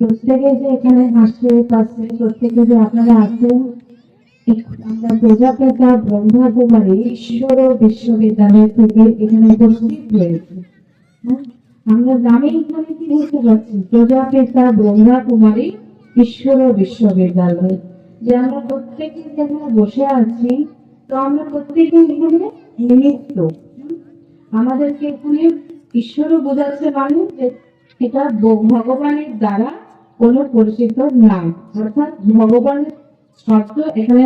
প্রত্যেকে যে এখানে আসে কাছে প্রত্যেকে যে আপনারা আছেন আমরা প্রজাপিতা ব্রহ্মা কুমারী ঈশ্বর বিশ্ববিদ্যালয় থেকে এখানে উপস্থিত হয়েছি হ্যাঁ? আমরা নামেই এখানে কি বুঝতে পারছি প্রজাপিতা ব্রহ্মা কুমারী ঈশ্বর বিশ্ববিদ্যালয় যে আমরা প্রত্যেকে যেখানে বসে আছি তো আমরা প্রত্যেকে এখানে নিমিত্ত আমাদেরকে এখানে ঈশ্বরও বোঝাচ্ছে মানে এটা ভগবানের দ্বারা কোনো পরিচিত নাম অর্থাৎ ভগবানের শব্দ এখানে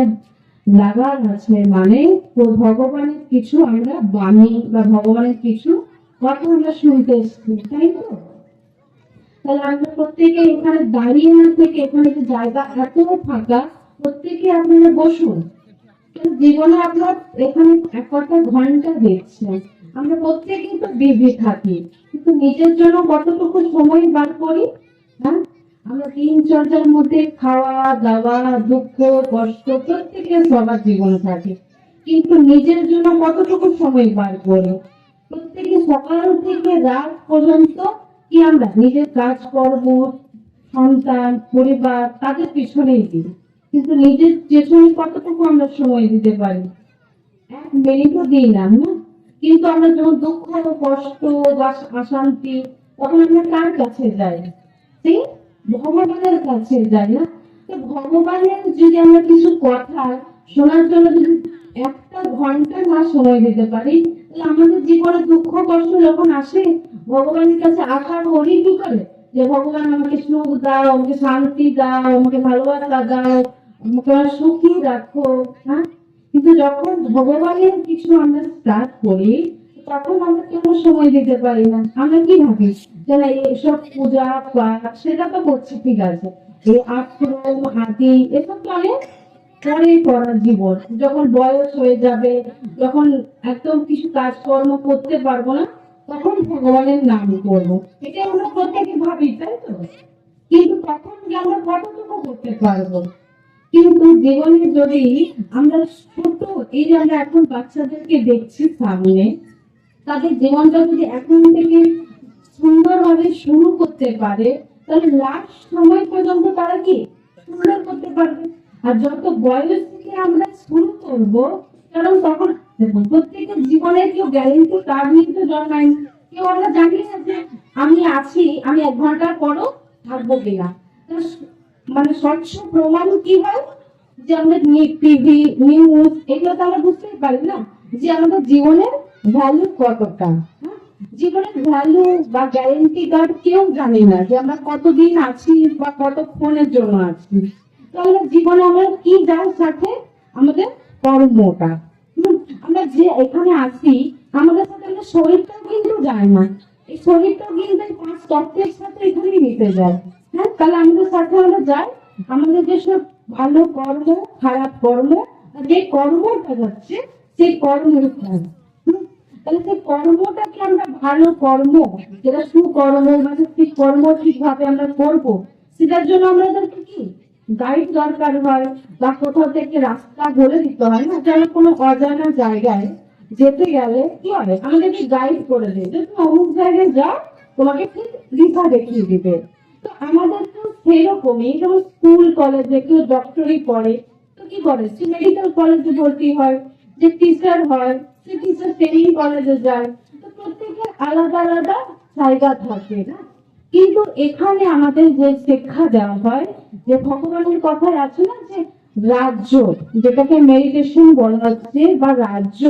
লাগা আছে মানে ভগবানের কিছু আমরা বাণী বা ভগবানের কিছু কথা আমরা শুনতে এসেছি, তাই তো? তাহলে আমরা প্রত্যেকে এখানে দাঁড়িয়ে না থেকে এখানে যে জায়গা এত ফাঁকা, প্রত্যেকে আপনারা বসুন। জীবনে আপনার এখানে এক কটা ঘণ্টা দেখছেন আমরা প্রত্যেকেই তো বিজি থাকি। কিন্তু নিজের জন্য কতটুকু সময় বার করি? হ্যাঁ? আমরা দিনচর্যার মধ্যে খাওয়া, দাওয়া, দুঃখ, কষ্ট প্রত্যেকের সবার জীবনে থাকে। কিন্তু নিজের জন্য কতটুকু সময় বার করি? প্রত্যেকে সকাল থেকে রাত পর্যন্ত কি আমরা নিজের কাজকর্ম, সন্তান, পরিবার তাদের পিছনেই দিই। কিন্তু নিজের পেছনে কতটুকু আমরা সময় দিতে পারি? এক মিনিটও দিই না না কিন্তু আমরা যখন দুঃখ, কষ্ট বা অশান্তি, তখন আমরা কার কাছে যাই? সেই ভগবানের কাছে যাই না? তো ভগবানের যদি আমরা কিছু কথা শোনার জন্য যদি একটা ঘণ্টা না সময় দিতে পারি, তাহলে আমাদের জীবনে দুঃখ, কষ্ট যখন আসে, ভগবানের কাছে আশা করি কি করে? যে ভগবান আমাকে সুখ দাও, আমাকে শান্তি দাও, আমাকে ভালোবাসা দাও, আমাকে সুখী রাখো হ্যাঁ? কিন্তু যখন ভগবানের কিছু আমরা স্টার্ট করি, তখন আমরা কেন সময় দিতে পারি না? আমরা কি ভাবি? যে না এসব পূজা পাঠ, সেটা তো করছি, ঠিক আছে। এই আশ্রম, হাতি, এসব অনেক পরে করার জীবন। যখন বয়স হয়ে যাবে, যখন একদম কিছু কাজকর্ম করতে পারব না, তখন ভগবানের নাম করব। এটা আমরা প্রত্যেকে ভাবি, তাই তো? কিন্তু তখন আমরা কতটুকু করতে পারব? কিন্তু জীবনে যদি আমরা ছোট, এই যে আমরা এখন বাচ্চাদেরকে দেখছি সামনে, তাদের জীবনটা যদি এখন থেকে সুন্দরভাবে শুরু করতে পারে, তাহলে লাস্ট সময় পর্যন্ত তারা কি সুন্দর করতে পারবে আর যত বয়স থেকে আমরা শুরু করব, কারণ তখন প্রত্যেকের জীবনের কেউ গ্যারেন্টি তার নিয়ে তো জন্মায় না। কেউ আমরা জানি না যে আমি আছি, আমি এক ঘণ্টার পরও থাকব কিনা মানে স্বচ্ছ প্রমাণ কি হয়? যে আমাদের টিভি নিউজ এগুলো তো আমরা বুঝতেই পারি না যে আমাদের জীবনের ভ্যালু কতটা। হ্যাঁ? জীবনের ভ্যালু বা গ্যারেন্টি কার্ড কেউ জানে না যে আমরা কতদিন আছি বা কতক্ষণের জন্য আছি। তাহলে জীবনে আমরা কি যায় সাথে আমাদের কর্মটা? আমরা যে এখানে আছি, আমাদের সাথে আমাদের শরীরটাও কিন্তু যায় না। এই শরীরটাও কিন্তু পাঁচ তত্ত্বের সাথে এখানেই মিশে যায়। হ্যাঁ তাহলে আমাদের সাথে আমরা যাই। আমাদের যেসব ভালো কর্ম, খারাপ কর্ম যে কর্মটা যাচ্ছে সেই কর্মের ফল। তাহলে সেই কর্মটাকে আমরা ভালো কর্ম, যেটা সুকর্ম মানে সেই কর্ম ঠিকভাবে আমরা করব, সেটার জন্য আমাদেরকে কি গাইড দরকার হয়? বা কোথাও থেকে রাস্তা বলে দিতে হয় না? যেন কোনো অজানা জায়গায় যেতে গেলে কি হয়? আমাদেরকে গাইড করে দেয়। যে তুমি অমুক জায়গায় যাও, তোমাকে ঠিক দিশা দেখিয়ে দিবে। তো আমাদের তো সেরকমই যেমন স্কুল কলেজে কেউ ডক্টরি পড়ে, তো কি করে? সে মেডিকেল কলেজে ভর্তি হয়, যে টিচার হয়, সে টিচার ট্রেনিং কলেজে যায়, তো প্রত্যেকের আলাদা আলাদা জায়গা থাকে না? কিন্তু এখানে আমাদের যে শিক্ষা দেওয়া হয়, যে ভগবানের কথায় আছে না, যে রাজ্য, যেটাকে মেডিটেশন বলা হচ্ছে, বা রাজ্য,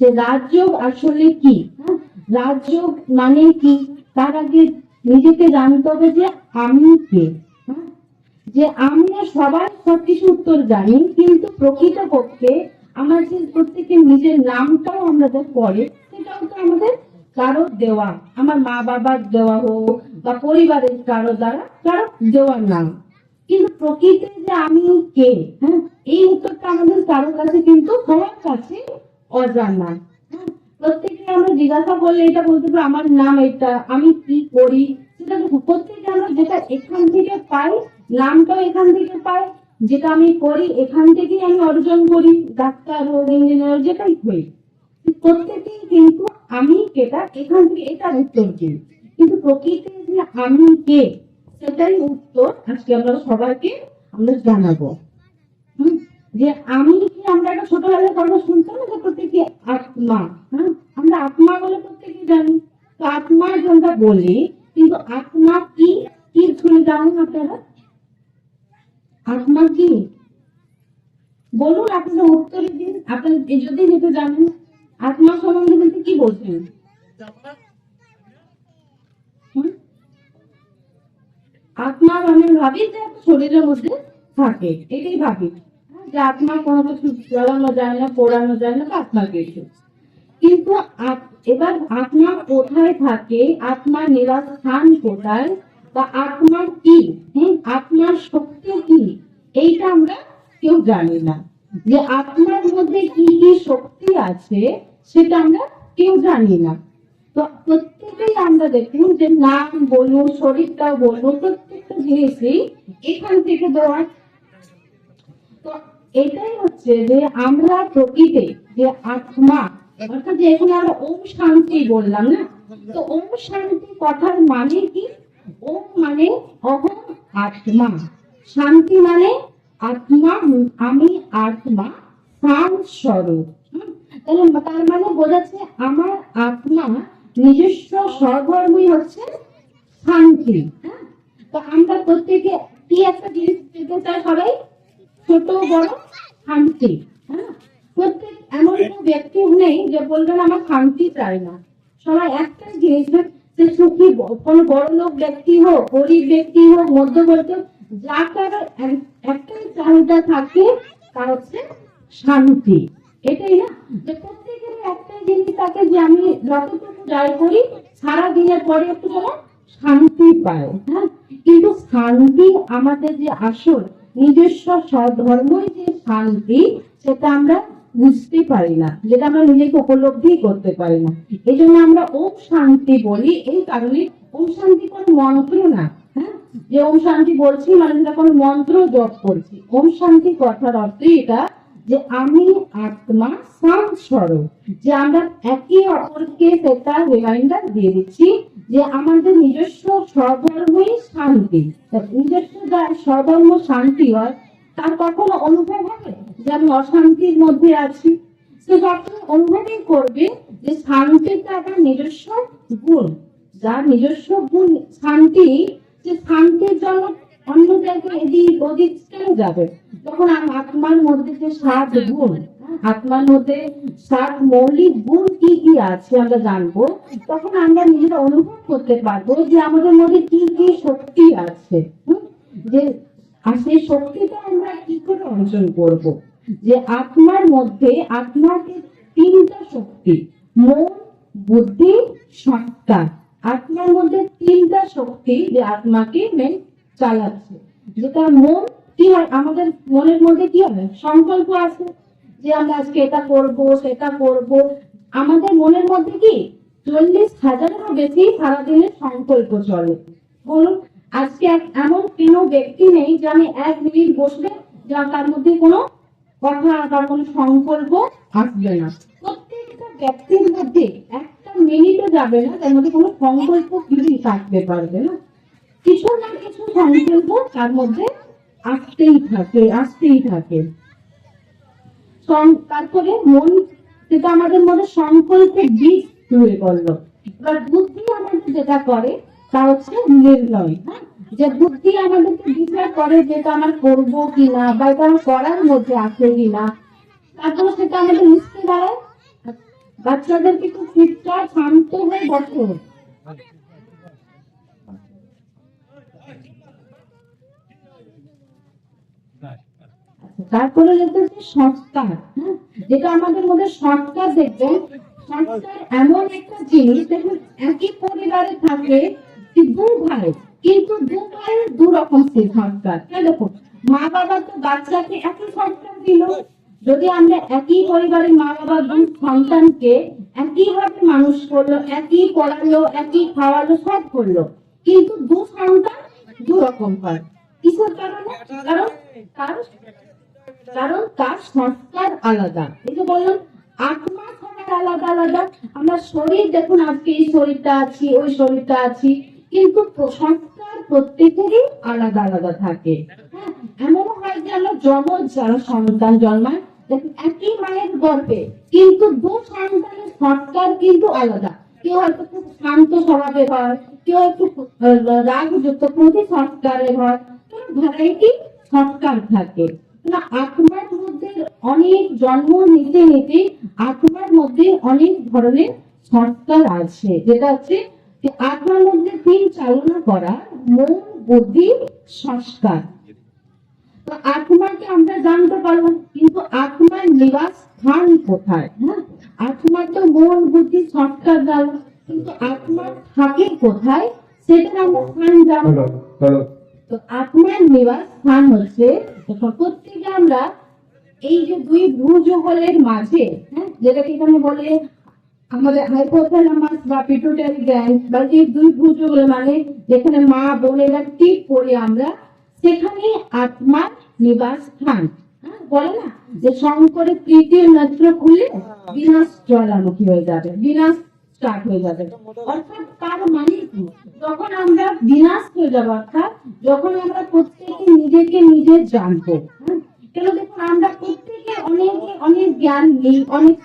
যে রাজযোগ আসলে কি? হ্যাঁ? রাজযোগ মানে কি? তার আগে নিজেকে জানতে হবে যে আমি কে হ্যাঁ? যে আমরা সবাই সবকিছু উত্তর জানি, কিন্তু প্রকৃতপক্ষে আমার যে প্রত্যেকের নিজের নামটাও আমাদের পড়ে, সেটাও তো আমাদের কারও দেওয়া আমার মা বাবার দেওয়া হোক বা পরিবারের কারও দ্বারা কারও দেওয়া নাম কিন্তু প্রকৃতি যে আমি কে হ্যাঁ এই উত্তরটা আমাদের কারও কাছে কিন্তু সবার কাছে অজানা? প্রত্যেকে আমরা জিজ্ঞাসা করলে এটা বলতে পারব আমার নাম এটা, আমি কি করি? সেটা প্রত্যেকে আমরা যেটা এখান থেকে পাই, নামটাও এখান থেকে পাই, যেটা আমি করি, এখান থেকেই আমি অর্জন করি, ডাক্তার হোক ইঞ্জিনিয়ার যেটাই করি। প্রত্যেকেই কিন্তু আমি কেটা, এখান থেকে এটার উত্তর কি কিন্তু প্রকৃতিতে যে আমি কে, সেটাই উত্তর আজকে আমরা সবাইকে আমরা জানাব। হুম? যে আমি কি আমরা একটা ছোটবেলায় কথা শুনতাম না? যে প্রত্যেকে আত্মা হ্যাঁ? আমরা আত্মা বলে প্রত্যেকে জানি। তো আত্মা যেটা বলি, কিন্তু আত্মা কি? কি শুনে জানেন আপনারা? আত্মা কি? বলুন আপনারা উত্তরে দিন। আপনারা যদি যেটা জানেন, আত্মা সম্বন্ধে কিন্তু কি বলছেন? আত্মা মানে ভাবি যে শরীরের মধ্যে থাকে, এটাই ভাবি। যে আত্মা কোনো কিছু জ্বালানো যায় না, পোড়ানো যায় না বা আত্মা কিছু। কিন্তু এবার আত্মা কোথায় থাকে আত্মার নিবাস স্থান কোথায়, বা আত্মার কি হ্যাঁ আত্মার শক্তি কি, এইটা আমরা কেউ জানি না। যে আত্মার মধ্যে কি কি শক্তি আছে, সেটা আমরা কেউ জানি না। তো প্রত্যেকেই আমরা দেখুন যে নাম বলুন, শরীরটা বলুন, প্রত্যেকটা জিনিসই এখান থেকে দেওয়া তো এটাই হচ্ছে যে আমরা প্রকৃতি যে আত্মা, অর্থাৎ যে এখানে আমরা ওম শান্তি বললাম না? তো ওম শান্তি কথার মানে কি? ওম মানে অহম আত্মা। শান্তি মানে আত্মা, আমি আত্মা শান্ত স্বরূপ? তাহলে তার মানে বোঝাচ্ছে আমার আত্মা নিজস্ব স্বধর্মই হচ্ছে শান্তি। হ্যাঁ? তো আমরা প্রত্যেকে কি একটা জিনিস পেতে চাই সবাই? ছোট, বড় শান্তি হ্যাঁ? প্রত্যেক এমন ব্যক্তি নেই যে বলবেন আমার শান্তি চাই না। সবাই একটাই জিনিস সে সুখী কোনো বড় লোক ব্যক্তি হোক, গরিব ব্যক্তি হোক মধ্যবর্তী যা কারও একটাই চাহিদা থাকে তার হচ্ছে শান্তি। এটাই না, যে প্রত্যেকের একটাই জিনিস থাকে যে আমি যতটুকু যাই করি সারা দিনের পরে একটু যেন শান্তি পায় হ্যাঁ? কিন্তু শান্তি আমাদের যে আসল নিজস্ব স্বধর্মই যে শান্তি, সেটা আমরা বুঝতে পারি না, যেটা আমরা নিজেকে উপলব্ধি করতে পারি না। এই জন্য আমরা ওম শান্তি বলি, এই কারণে ওম শান্তি কোনো মন্ত্র না হ্যাঁ? যে ওম শান্তি বলছি মানে সেটা কোনো মন্ত্র জপ করছি। ওম শান্তি কথার অর্থই এটা যে আমি আত্মা শান্ত স্বরূপ, যে আমরা একে অপরকে সেটা রিমাইন্ডার দিয়ে দিচ্ছি যে আমাদের নিজস্ব স্বধর্মই শান্তি। নিজস্ব যা স্বধর্ম শান্তি হয়, তার কখনো অনুভব হবে? যে আমি অশান্তির মধ্যে আছি। সে যখন অনুভবই করবে যে শান্তিটা একটা নিজস্ব গুণ। যার নিজস্ব গুণ শান্তি যে শান্তির জন্য অন্য জায়গায় এদিক ওদিক কেন যাবে? তখন আত্মার মধ্যে যে সাত গুণ, আত্মার মধ্যে সাত মৌলিক গুণ কি কি আছে আমরা জানব, তখন আমরা নিজেরা অনুভব করতে পারব যে আমাদের মধ্যে কি কি শক্তি আছে যে, আর সেই শক্তিটা আমরা কি করে অর্জন করব? যে আত্মার মধ্যে আত্মাকে তিনটা শক্তি, মন, বুদ্ধি, সত্তা। আত্মার মধ্যে তিনটা শক্তি যে আত্মাকে মেন চালাচ্ছে। যেটা মন, কি হয়? আমাদের মনের মধ্যে কি হয়? সংকল্প আছে যে আমরা আজকে এটা করব, সেটা করব। আমাদের মনের মধ্যে কি চল্লিশ হাজারেরও বেশি সারাদিনের সংকল্প চলে? বলুন আজকে এমন কোনো ব্যক্তি নেই যে আমি এক মিনিট বসলে যা তার মধ্যে কোনো কথা তার কোনো সংকল্প আসবে না। প্রত্যেকটা ব্যক্তির মধ্যে একটা মিনিটও যাবে না তার মধ্যে কোনো সংকল্প কিছুই থাকতে পারবে না। কিছু না কিছু সংকল্প তার মধ্যে আসতেই থাকে আসতেই থাকে। সং- তারপরে মন সেটা আমাদের মধ্যে সংকল্পের বীজ তৈরি করল এবার বুদ্ধি আমাদের যেটা করে, তা হচ্ছে নির্ণয় হ্যাঁ? যে বুদ্ধি আমাদেরকে বিচার করে যে এটা আমার করব কিনা বা এটা আমার করার মধ্যে আছে কিনা। তারপর সেটা আমাদের মিশতে দাঁড়ায় বাচ্চাদেরকে একটু ফিটটা শান্ত হয়ে বসতে হবে। তারপরে যেটা সংস্কার? যেটা আমাদের মধ্যে সংস্কার দেখবেন সংস্কার এমন একটা জিনিস, দেখুন, একই পরিবারে থাকে দু ভাই, কিন্তু দু ভাইয়ের দু রকম সেই সংস্কার। দেখুন মা বাবা তো বাচ্চাকে একই সংস্কার দিল। যদি আমরা একই পরিবারের মা বাবা দু সন্তানকে একই ভাবে মানুষ করল, একই পড়ালো, একই খাওয়ালো, সব করল, কিন্তু দু সন্তান দু রকম হয়। কিসের কারণে? কারণ? কারণ কারণ তার সংস্কার আলাদা। এই যে বললাম সবার আলাদা আলাদা। আমরা শরীর, দেখুন আজকে এই শরীরটা আছি, ওই শরীরটা আছি, কিন্তু সংস্কার প্রত্যেকেরই আলাদা আলাদা থাকে। হ্যাঁ হয় যে আমরা যারা সন্তান জন্মায় একই মায়ের গর্ভে, কিন্তু দু সন্তানের সংস্কার কিন্তু আলাদা। কেউ হয়তো খুব শান্ত স্বভাবের হয়, কেউ একটু রাগযুক্ত প্রতি সংস্কারের হয়। ভ্যারাইটি সংস্কার থাকে। না আত্মার মধ্যে অনেক জন্ম নিতে নিতে আত্মার মধ্যে অনেক ধরনের সংস্কার আছে। যেটা হচ্ছে আত্মার মধ্যে তিন চালনা করা মন বুদ্ধি সংস্কার। তো আত্মাকে আমরা জানতে পারব কিন্তু আত্মার নিবাস স্থান কোথায়? হ্যাঁ? আত্মার তো মন বুদ্ধি সংস্কার জানো কিন্তু আত্মা থাকে কোথায়? সেটা আমরা স্থান জানব। তো আপনার নিবাস স্থান হচ্ছে প্রত্যেকে আমরা এই যে দুই ভ্রুযুগলের মাঝে হ্যাঁ এখানে বলে আমাদের হাইপোথ্যালামাস বা পিটুটারি বা যে দুই ভ্রুযুগল মানে যেখানে মা বোনেরা টিপ পড়ি আমরা সেখানে আত্মার নিবাস স্থান। হ্যাঁ বলে না যে শঙ্করের তৃতীয় নেত্র খুলে বিনাশ জ্বালামুখী হয়ে যাবে, বিনাশ স্টার্ট হয়ে যাবে। অর্থাৎ তার মানে কি? যখন আমরা বিনাশ হয়ে যাব, অর্থাৎ যখন আমরা নিজেকে নিজে জানব। হ্যাঁ? কেন দেখুন আমরা প্রত্যেকে অনেক অনেক জ্ঞান নিই, অনেক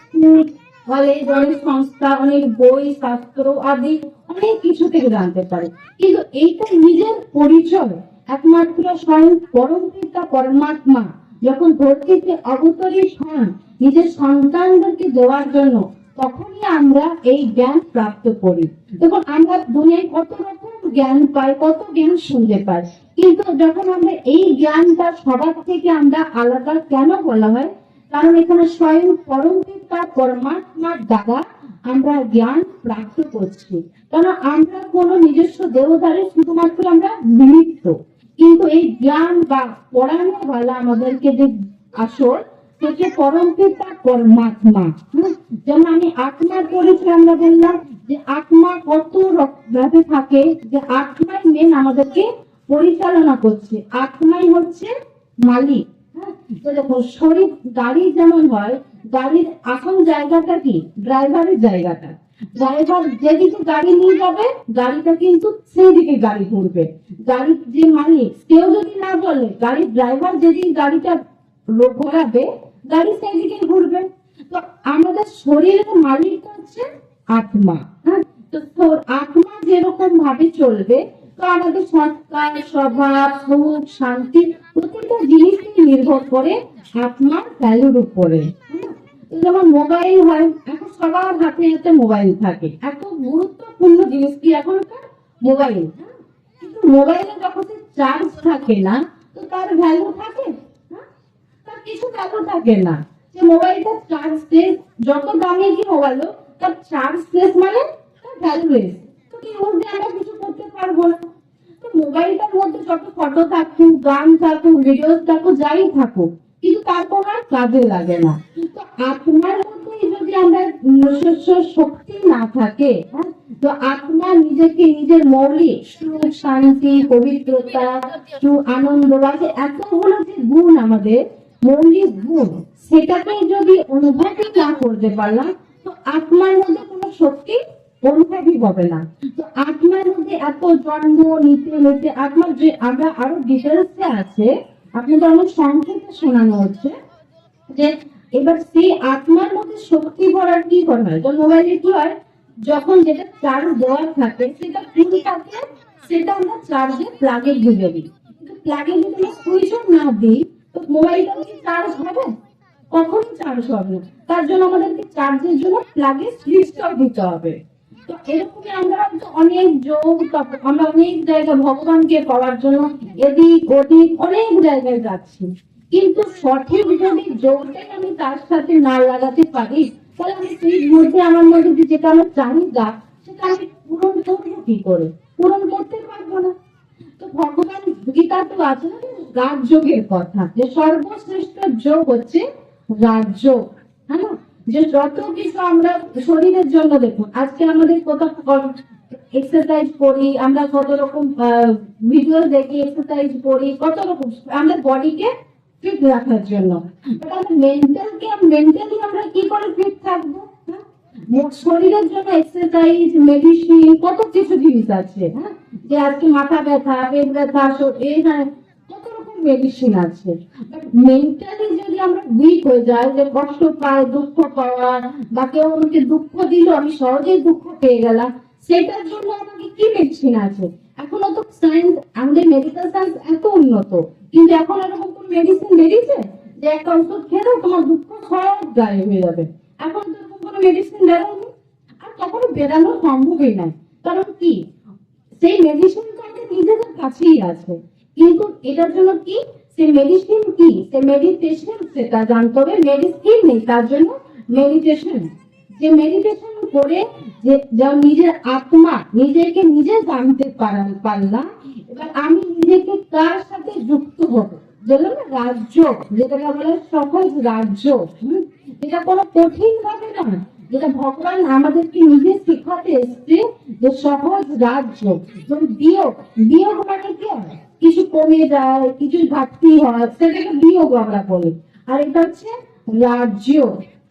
কলেজ অনেক সংস্থা, অনেক বই, শাস্ত্র আদি, অনেক কিছু থেকে জানতে পারি। কিন্তু এইটা নিজের পরিচয়, একমাত্র স্বয়ং পরম পিতা, পরমাত্মা, যখন ধরতিতে অবতরিত হন নিজের সন্তানদেরকে দেওয়ার জন্য, তখনই আমরা এই জ্ঞান প্রাপ্ত করি। দেখুন, আমরা দুনিয়ায় কত রকম জ্ঞান পাই, কত জ্ঞান শুনতে পাই। কিন্তু যখন আমরা এই জ্ঞানটা সবার থেকে আমরা আলাদা, কেন বলা হয়? কারণ এখানে স্বয়ং পরম পিতা পরমাত্মার দ্বারা আমরা জ্ঞান প্রাপ্ত করছি। কারণ আমরা কোনো নিজস্ব দেবতারে শুধুমাত্র আমরা নিমিত্ত। কিন্তু এই জ্ঞান বা পড়ানো আমাদেরকে যে আসল হচ্ছে পরম পিতা পরমাত্মা যেমন আমি আত্মার পরিচয় আমরা বললাম যে আত্মা কত ভাবে থাকে যে আত্মাই মেন আমাদেরকে পরিচালনা করছে। আত্মাই হচ্ছে মালিক? তো দেখো, শরীর গাড়ি যেমন হয়, গাড়ির আসল জায়গাটা কি? ড্রাইভারের জায়গাটা। ড্রাইভার যেদিকে গাড়ি নিয়ে যাবে, গাড়িটা কিন্তু সেই দিকে গাড়ি ঘুরবে। গাড়ির যে মালিক, কেউ যদি না বলে, গাড়ির ড্রাইভার যেদিন গাড়িটা ঘোরাবে গাড়ি সেই দিকে ঘুরবে তো আমাদের শরীরের মালিক হচ্ছে আত্মা হ্যাঁ তো আত্মা যেরকম ভাবে চলবে, তো আমাদের সংস্কার স্বভাব, সুখ, শান্তি প্রতিটা জিনিসই নির্ভর করে আত্মার ভ্যালুর উপরে হ্যাঁ? তো যেমন মোবাইল হয়, এখন সবার হাতে হাতে মোবাইল থাকে এত গুরুত্বপূর্ণ জিনিস কি এখনকার মোবাইল হ্যাঁ? কিন্তু মোবাইলে যখন চার্জ থাকে না, তো তার ভ্যালু থাকে হ্যাঁ? কিছু ভ্যালু থাকে না। যে মোবাইলটা চার্জ শেষ যত দামি কি মোবাইল তার চার্জ শেষ মানে তার ভ্যালুলেস তো কি ওর দিয়ে আমরা কিছু করতে পারব না? তো মোবাইলটার মধ্যে যত ফটো থাকুক গান থাকুক ভিডিও থাকুক যাই থাকুক কিন্তু তারপর আর কাজে লাগে না। তো আত্মার মধ্যে যদি আমরা নিজস্ব শক্তি না থাকে হ্যাঁ, তো আত্মা নিজেকে নিজের মৌলিক সুখ শান্তি পবিত্রতা আনন্দ যে এতগুলো যে গুণ আমাদের মৌলিক গুণ সেটাকে যদি অনুভূতি না করতে পারলাম, তো আত্মার মধ্যে কোনো শক্তি অনুভূতি হবে না। তো আত্মার মধ্যে এত জন্ম নিতে নিতে আত্মার যে আরও আছে অনেক সংক্ষেপে শোনানো হচ্ছে, যে এবার সেই আত্মার মধ্যে শক্তি ভরার কি করা হয়? তো মোবাইলে কি হয় যখন যেটা চার্জ দেওয়া থাকে, সেটা ফুল থাকে, সেটা আমরা চার্জে প্লাগে ঢুকে দিই। প্লাগে যদি আমরা সুইচ না দিই চার্জ হবে? চার্জ হবে? না তার জন্য আমাদেরকে চার্জের জন্য প্লাগে দিতে হবে। তো এরকমই আমরা অনেক যোগ আমরা অনেক জায়গায় ভগবানকে পাওয়ার জন্য এদিক ওদিক অনেক জায়গায় যাচ্ছি। কিন্তু সঠিক যদি যোগটাই আমি তার সাথে না লাগাতে পারি, তাহলে আমি সেই মধ্যে আমার মধ্যে যেটা আমার চাহিদা, সেটা আমি পূরণ করব কি করে? পূরণ করতে পারব না। তো ভগবান গীতা তো আছে না রাজযোগের কথা। যে সর্বশ্রেষ্ঠ যোগ হচ্ছে রাজযোগ হ্যাঁ? যে যত কিছু আমরা শরীরের জন্য দেখুন আজকে আমাদের কোথাও এক্সারসাইজ করি, আমরা কত রকম ভিডিও দেখি এক্সারসাইজ করি, কত রকম, আমাদের বডিকে ফিট রাখার জন্য। মেন্টালকে মেন্টালি আমরা কি করে ফিট থাকব? হ্যাঁ? শরীরের জন্য এক্সারসাইজ মেডিসিন কত কিছু জিনিস আছে হ্যাঁ? যে আজকে মাথা ব্যথা, পেট ব্যথা এই মেডিসিন আছে। মেন্টালি যদি আমরা উইক হয়ে যাই, যে কষ্ট পায় দুঃখ পাওয়া বা কেউ আমাকে দুঃখ দিল, আমি সহজেই দুঃখ পেয়ে গেলাম, সেটার জন্য আমাকে কি মেডিসিন আছে? এখনও তো সায়েন্স আমাদের মেডিকেল সায়েন্স এত উন্নত, কিন্তু এখন এরকম কোন মেডিসিন বেরিয়েছে? যে একটা ওষুধ খেলে তোমার দুঃখ সব গায়ে হয়ে যাবে। এখন তো এরকম কোনো মেডিসিন বেরোয়নি। আর কখনো বেরানো সম্ভবই নয় কারণ কি? সেই মেডিসিন তো আমাদের নিজেদের কাছেই আছে। কিন্তু এটার জন্য কি? সে মেডিসিন কি? সে মেডিটেশন সেটা জানতে হবে। মেডিসিন নেই, তার জন্য মেডিটেশন যে মেডিটেশন করে যে যা নিজের আত্মা নিজেকে নিজে জানতে পারা- পারলাম এবার আমি নিজেকে কার সাথে যুক্ত হব? যেগুলো না রাজ্য, যেটাকে বলে সহজ রাজ্য? যেটা কোনো কঠিন ভাবে না যেটা ভগবান আমাদেরকে নিজে শেখাতে এসছে যে সহজ রাজ্য। বিয়োগ বিয়োগ মানে কি? কিছু কমে যায়, কিছু ঘাটতি হয়, সেটাকে বিয়োগ আমরা বলি। আর এটা হচ্ছে রাজ্য।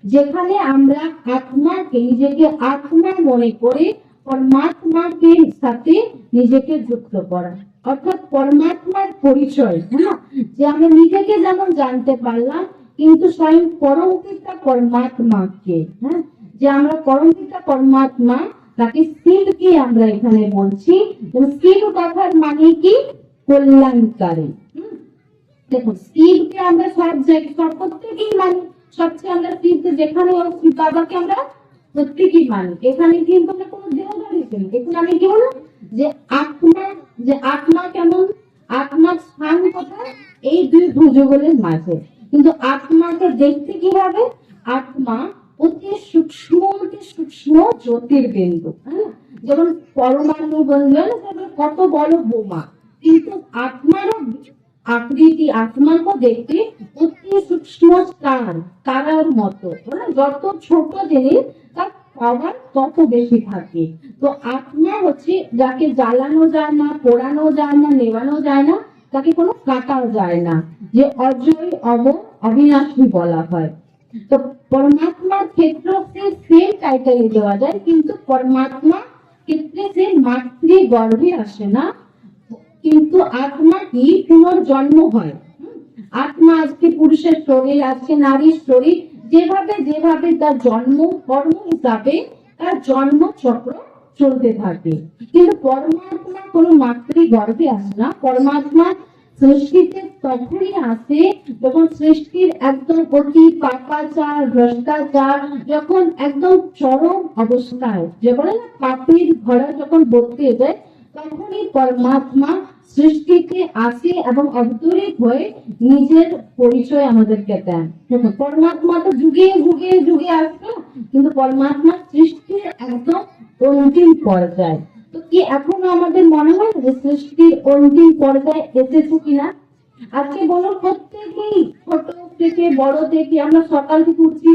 যেখানে আমরা আত্মাকে, নিজেকে আত্মা মনে করে পরমাত্মাকে সাথে নিজেকে যুক্ত করা। অর্থাৎ পরমাত্মার পরিচয় হ্যাঁ? যে আমরা নিজেকে যেমন জানতে পারলাম, কিন্তু স্বয়ং পরম পিতা পরমাত্মাকে হ্যাঁ? যে আমরা পরমপিতা পরমাত্মা, তাকে শিবকে আমরা এখানে বলছি? শিব কথার মানে কি? কল্যাণকারী? দেখুন শিবকে আমরা সব জায়গায়, সব প্রত্যেকেই মানি। সবচেয়ে আমরা শিবকে যেখানে বাবাকে আমরা প্রত্যেকেই মানি। এখানে কিন্তু আমরা কোনো দেহধারী নেই এখানে আমি কি বললাম? যে আত্মা যে আত্মা কেমন? আত্মার স্থান কোথায়? এই দুই ভুজগুলের মাঝে। কিন্তু আত্মাকে দেখতে কীভাবে আত্মা অতি সূক্ষ্ম অতি সূক্ষ্ম জ্যোতির্বিন্দু হ্যাঁ? যেমন পরমাণু বললেন কত বড় বোমা? কিন্তু আত্মারও আকৃতি, আত্মাকে দেখতে অতি সূক্ষ্ম স্টার তারার মতো মানে যত ছোট জিনিস, তার পাওয়ার তত বেশি থাকে। তো আত্মা হচ্ছে যাকে জ্বালানো যায় না, পোড়ানো যায় না নেবানো যায় না, তাকে কোনো কাটাও যায় না, যে অজয়, অমর, অবিনাশী বলা হয়। তো পরমাত্মার ক্ষেত্রকে সেম টাইটেল দেওয়া যায়, কিন্তু পরমাত্মা ক্ষেত্রে সে মাতৃ গর্ভে আসে না। কিন্তু আত্মা কি পুনর্জন্ম হয়। আত্মা আজকে পুরুষের শরীর, আজকে নারীর শরীর, যেভাবে যেভাবে তার জন্ম, কর্ম হিসাবে তার জন্ম চক্র চলতে থাকে। কিন্তু পরমাত্মা কোনো মাতৃ গর্ভে আসে না। পরমাত্মা সৃষ্টিতে তখনই আসে যখন সৃষ্টির একদম অতি পাপাচার, ভ্রষ্টাচার, যখন একদম চরম অবস্থায়, যে বলে না, পাপের ঘোড়া যখন বদলে যায়, তখনই পরমাত্মা সৃষ্টিতে আসে এবং অবতরিত হয়ে নিজের পরিচয় আমাদেরকে দেন। পরমাত্মা তো যুগে যুগে যুগে আসবে কিন্তু পরমাত্মা সৃষ্টির একদম অন্তিম পর্যায়ে। কি এখনও আমাদের মনে হয় সৃষ্টির অন্তিম পর্যায়ে এসেছে কিনা? আজকে বলো, প্রত্যেকেই ছোট থেকে বড় থেকে আমরা সকাল থেকে উঠছি,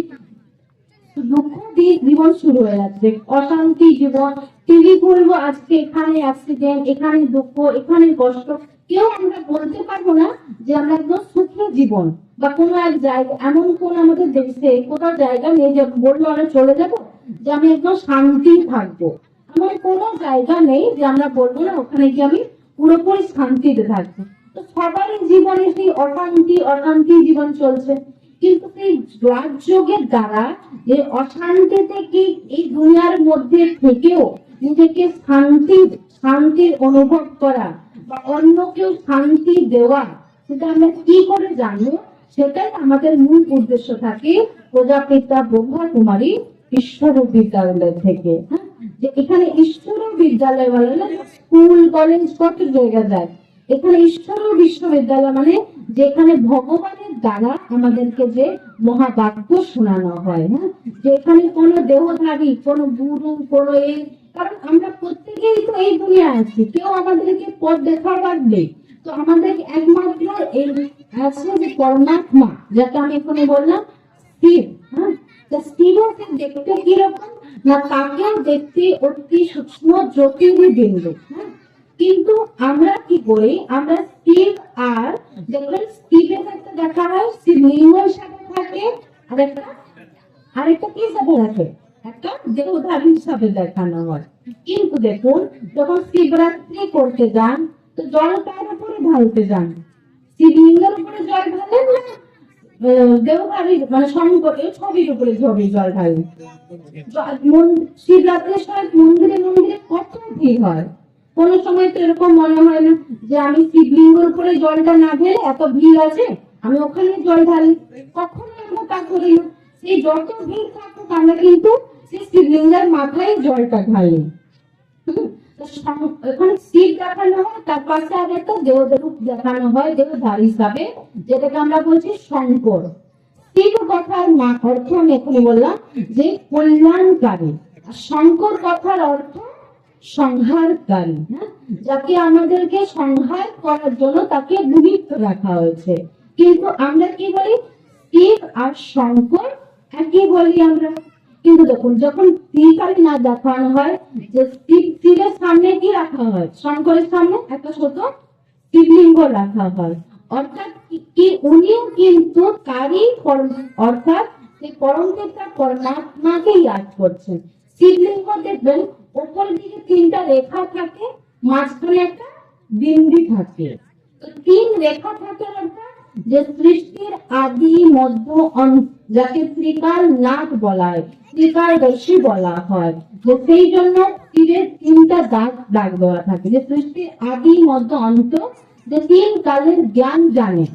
দুঃখ দিয়ে জীবন শুরু হয়ে যাচ্ছে। অশান্তি জীবন টিভি খুলবো আজকে, এখানে অ্যাক্সিডেন্ট এখানে দুঃখ, এখানে কষ্ট। কেউ আমরা বলতে পারব না যে আমরা একদম সুখী জীবন। বা কোনো এক জায়গা, এমন কোন আমাদের দেশে কোথাও জায়গা নেই যে বলল আমরা চলে যাব, যে আমি একদম শান্তি থাকব। এমন কোনো জায়গা নেই যে আমরা বলব না, ওখানে গিয়ে আমি পুরোপুরি শান্তিতে থাকব। তো সবারই জীবনে সেই অশান্তি অশান্তি জীবন চলছে। কিন্তু সেই রাজযোগের দ্বারা যে অশান্তি থেকে এই দুনিয়ার মধ্যে থেকেও নিজেকে শান্তি, শান্তির অনুভব করা বা অন্যকেও শান্তি দেওয়া, সেটা আমরা কি করে জানব? সেটাই আমাদের মূল উদ্দেশ্য থাকে। প্রজাপিতা ব্রহ্মা কুমারী ঈশ্বর বিদ্যালয় থেকে। হ্যাঁ? যে এখানে ঈশ্বর বিদ্যালয় বলে না, স্কুল, কলেজ কত জায়গা যায়? এখানে ঈশ্বর বিশ্ববিদ্যালয় মানে যেখানে ভগবানের দ্বারা আমাদেরকে যে মহাবাক্য শোনানো হয় হ্যাঁ? যেখানে কোনো দেহধারী, কোনো গুরু কোনো এই কারণ আমরা প্রত্যেকেই তো এই দুনিয়ায় আছি, কেউ আমাদেরকে পথ দেখাবার নেই। তো আমাদের একমাত্র এই আছে যে পরমাত্মা, যাকে আমি এখানে বললাম, স্থির। দেখতে কীরকম না তাকেও দেখতে অতি সূক্ষ্ম জ্যোতির্বিন্দু হ্যাঁ কিন্তু আমরা কি করি? আমরা স্টিভ আর দেখবেন স্টিভের একটা দেখা হয় সাথে থাকে আরেকটা আরেকটা কি সাথে থাকে একটা হিসাবে দেখানো হয়। কিন্তু দেখুন, যখন শিবরাত্রি করতে যান, তো জল কার উপরে ঢালতে যান। শিবলিঙ্গের উপরে জল ঢালেন না? মানে শঙ্কর ছবির উপরে ছবি জল ঢালেন জ- শিবরাত্রির সময় মন্দিরে মন্দিরে কত ভিড় হয়? কোন সময় তো এরকম মনে হয় না যে আমি শিবলিঙ্গের উপরে জলটা না ঢেলে এত ভিড় আছে, আমি ওখানে জল ঢালি। কখনো আমরা সেই যত ভিড় থাকুক, আমরা কিন্তু সেই শিবলিঙ্গের মাথায় জলটা ঢালি। ওখানে শিব দেখানো হয়, তার পাশে আর একটা দেবদেরূপ দেখানো হয় দেবধার হিসাবে, যেটাকে আমরা বলছি শঙ্কর শিব কথার অর্থ আমি এখনই বললাম যে কল্যাণকারী। শঙ্কর কথার অর্থ সংহারকারী হ্যাঁ? যাকে আমাদেরকে সংহার করার জন্য তাকে গুরুত্ব রাখা হয়েছে। কিন্তু আমরা কি বলি? আর শঙ্কর একই বলি আমরা। কিন্তু দেখুন, যখন না দেখানো হয়, যে সামনে কি রাখা হয়? শঙ্করের সামনে একটা ছোট শিবলিঙ্গ রাখা হয়। অর্থাৎ কি- উনিও কিন্তু তারই অর্থাৎ সেই পরমপিতা পরমাত্মাকে ইয়াদ করছেন। শিবলিঙ্গ দেখবেন ওপর দিকে তিনটা রেখা থাকে, মাঝখানে একটা বিন্দু থাকে। তিন রেখা থাকে অর্থাৎ যে সৃষ্টির আদি মধ্য যাকে ত্রিকাল নাথ বলা হয়। ত্রিকাল দর্শী বলা হয়। যে সেই জন্য তীরের তিনটা দাগ দাগ দেওয়া থাকে, যে সৃষ্টির আদি মধ্য অন্ত, যে তিন কালের জ্ঞান জানে।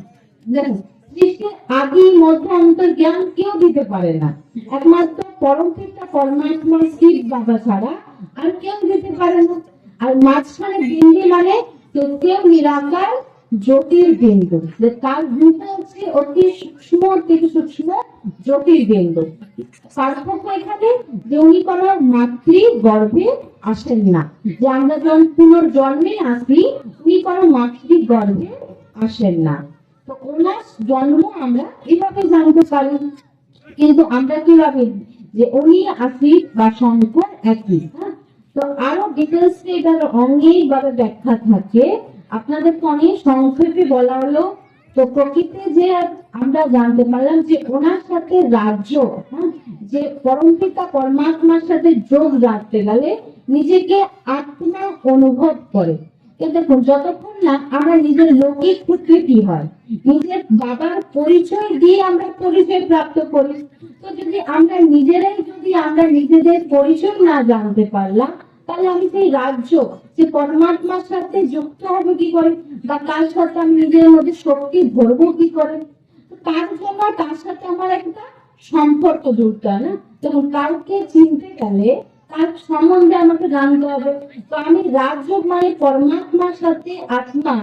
সৃষ্টির আদি মধ্য অন্তর জ্ঞান কেউ দিতে পারে না। একমাত্র পরম পিতা পরমাত্মা শিব বাবা ছাড়া আর কেউ দিতে পারে না। আর মাঝখানে বিন্দু মানে তো কেউ নিরাকার জ্যোতির্বিন্দু যে তার রূপে হচ্ছে অতি সূক্ষ্ম থেকে সূক্ষ্ম জ্যোতির্বিন্দু পার্থক্য এখানে যে উনি কোনো মাতৃ গর্ভে আসেন না। যে আমরা যখন পুনর্জন্মে আসি, উনি কোনো মাতৃ গর্ভে আসেন না। তো ওনার জন্ম আমরা এভাবে জানতে পারি। কিন্তু আমরা কীভাবে? যে উনি আসি বা শঙ্কর একই হ্যাঁ? তো আরও ডিটেলস এটার অঙ্গেই ভাবে ব্যাখ্যা থাকে। আপনাদেরকে অনেক সংক্ষেপে বলা হলো। তো প্রকৃতি যে আমরা জানতে পারলাম যে ওনার সাথে রাজ্য হ্যাঁ, যে পরমপিতা পরমাত্মার সাথে যোগ রাখতে গেলে নিজেকে আত্মা অনুভব করে। দেখুন যতক্ষণ না আমরা নিজের লৌকিক কি হয় নিজের বাবার পরিচয় দিয়ে আমরা পরিচয় প্রাপ্ত করি তো যদি আমরা নিজেরাই যদি আমরা নিজেদের পরিচয় না জানতে পারলাম তাহলে আমি সেই রাজ্য যে পরমাত্মার সাথে যুক্ত হবে কি করে? বা তার সাথে আমি নিজের মধ্যে শক্তি ভরবো কি করে? তার জন্য তার সাথে আমার একটা সম্পর্ক জুড়তে হয় না? তখন কাউকে চিনতে গেলে তার সম্বন্ধে আমাকে জানতে হবে। তো আমি রাজযোগ মানে পরমাত্মার সাথে আত্মা।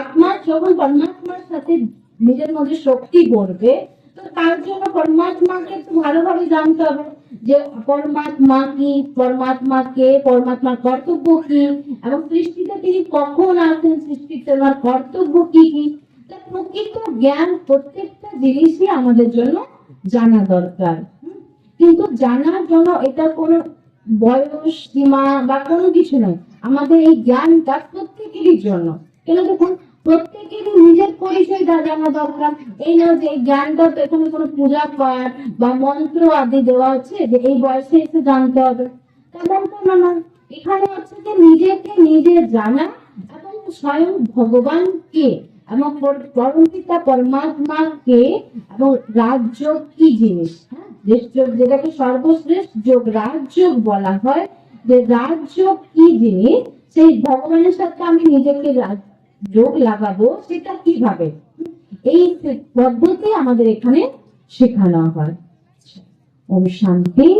আত্মা যখন পরমাত্মার সাথে নিজের মধ্যে শক্তি গড়বে তো তার জন্য পরমাত্মাকে ভালোভাবে জানতে হবে যে পরমাত্মা কি পরমাত্মাকে পরমাত্মার কর্তব্য কি, এবং সৃষ্টিতে তিনি কখন আসেন সৃষ্টিতে কর্তব্য কি কি? প্রকৃত জ্ঞান প্রত্যেকটা জিনিসই আমাদের জন্য জানা দরকার? কিন্তু জানার জন্য এটা কোনো বয়স, সীমা বা কোনো কিছু নয়। আমাদের এই জ্ঞানটা প্রত্যেকেরই জন্য। কেন দেখুন প্রত্যেকেরই নিজের জানা দরকার। এই না যে জ্ঞানটা তো এখানে কোনো পূজা পাঠ বা মন্ত্র আদি দেওয়া হচ্ছে যে এই বয়সে এসে জানতে হবে। তেমন না। এখানে হচ্ছে যে নিজেকে নিজে জানা এবং স্বয়ং ভগবান কে এবং পরমপিতা পরমাত্মা কে এবং রাজ্য কি জিনিস? হ্যাঁ যেটাকে সর্বশ্রেষ্ঠ যোগ, রাজযোগ বলা হয়, যে রাজযোগ কি জিনিস? সেই ভগবানের সাথে আমি নিজেকে রাজ- যোগ লাগাবো সেটা কীভাবে? এই পদ্ধতি আমাদের এখানে শেখানো হয়। ওম শান্তি।